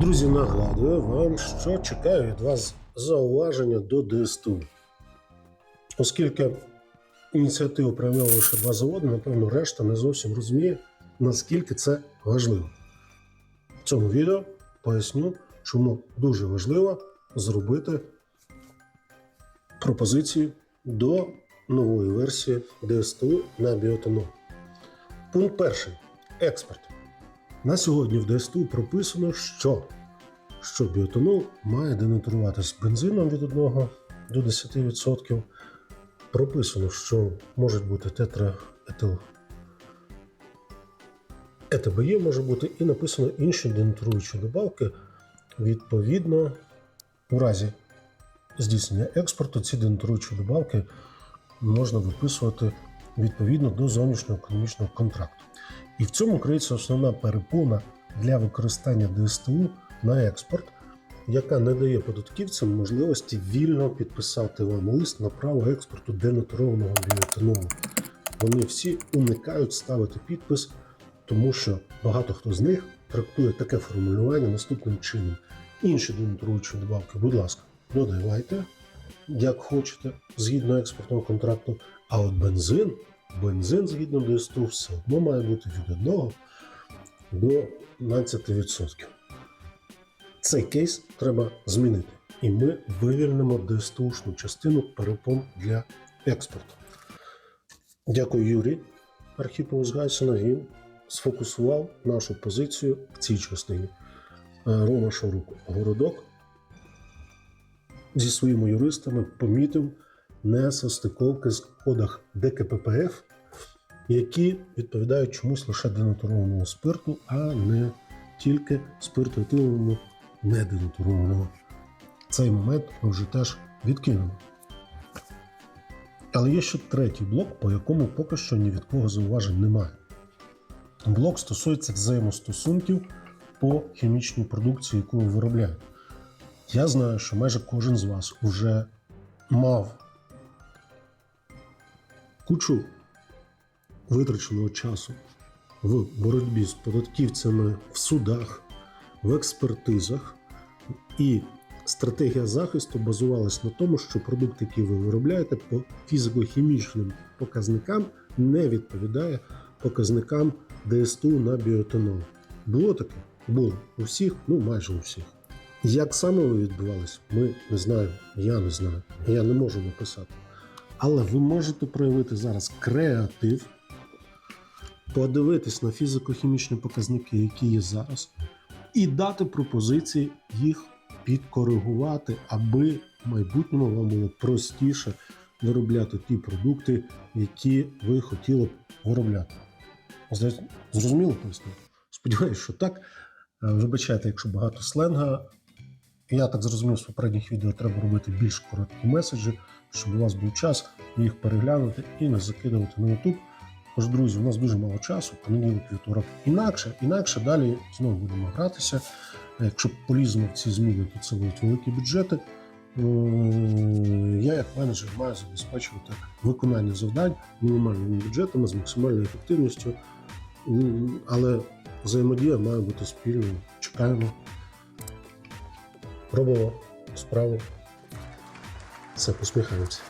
Друзі, нагадую вам, що чекаю від вас зауваження до ДСТУ. Оскільки ініціативу проявляли лише два заводи, напевно, решта не зовсім розуміє, наскільки це важливо. В цьому відео поясню, чому дуже важливо зробити пропозицію до нової версії ДСТУ на біотанол. Пункт перший. Експорт. На сьогодні в ДСТУ прописано, що, що біотанол має денатуруватися бензином від 1 до 10%. Прописано, що можуть бути тетраетил ЕТБЄ може бути, і написано інші денатуруючі добавки. Відповідно, у разі здійснення експорту ці денатуруючі добавки можна виписувати відповідно до зовнішнього економічного контракту. І в цьому криється основна перепона для використання ДСТУ на експорт, яка не дає податківцям можливості вільно підписати вам лист на право експорту денатурованого біоетанолу. Вони всі уникають ставити підпис, тому що багато хто з них трактує таке формулювання наступним чином. Інші денатуруючі добавки, будь ласка, додавайте, як хочете, згідно експортного контракту. А от бензин, бензин згідно ДСТУ все одно має бути від 1 до 12%. Цей кейс треба змінити. І ми вивільнимо ДСТУшну частину перепон для експорту. Дякую, Юрій Архіпову з Гайсена. Він сфокусував нашу позицію в цій частині. Е, Рома Шарук Городок зі своїми юристами помітив несостиковки з кодах ДКППФ, які відповідають чомусь лише денатурованому спирту, а не тільки спирту етиловому неденатурованого. Цей момент ми вже теж відкинемо. Але є ще третій блок, по якому поки що ні від кого зауважень немає. Блок стосується взаємостосунків по хімічній продукції, яку ви виробляєте. Я знаю, що майже кожен з вас вже мав кучу витраченого часу в боротьбі з податківцями в судах, в експертизах, і стратегія захисту базувалась на тому, що продукт, який ви виробляєте, по фізико-хімічним показникам не відповідає показникам ДСТУ на біоетанол. Було таке? Було у всіх, ну майже у всіх. Як саме ви відбувались, ми не знаємо. Я не знаю. Я не можу написати. Але ви можете проявити зараз креатив, подивитись на фізико-хімічні показники, які є зараз, і дати пропозиції їх підкоригувати, аби в майбутньому вам було простіше виробляти ті продукти, які ви хотіли б виробляти. Зрозуміло поясню? Сподіваюсь, що так. Е, Вибачайте, якщо багато сленга. Я так зрозумів, з попередніх відео треба робити більш короткі меседжі, щоб у вас був час їх переглянути і не закидувати на YouTube. Тож, друзі, у нас дуже мало часу, понеділок, вівторок. Інакше, інакше далі знову будемо гратися. Якщо поліземо в ці зміни, то це будуть великі бюджети. Е, Я, як менеджер, маю забезпечувати виконання завдань мінімальними бюджетами з максимальною ефективністю. Але взаємодія має бути спільною. Чекаємо. Робимо справу. Все, посміхаємося.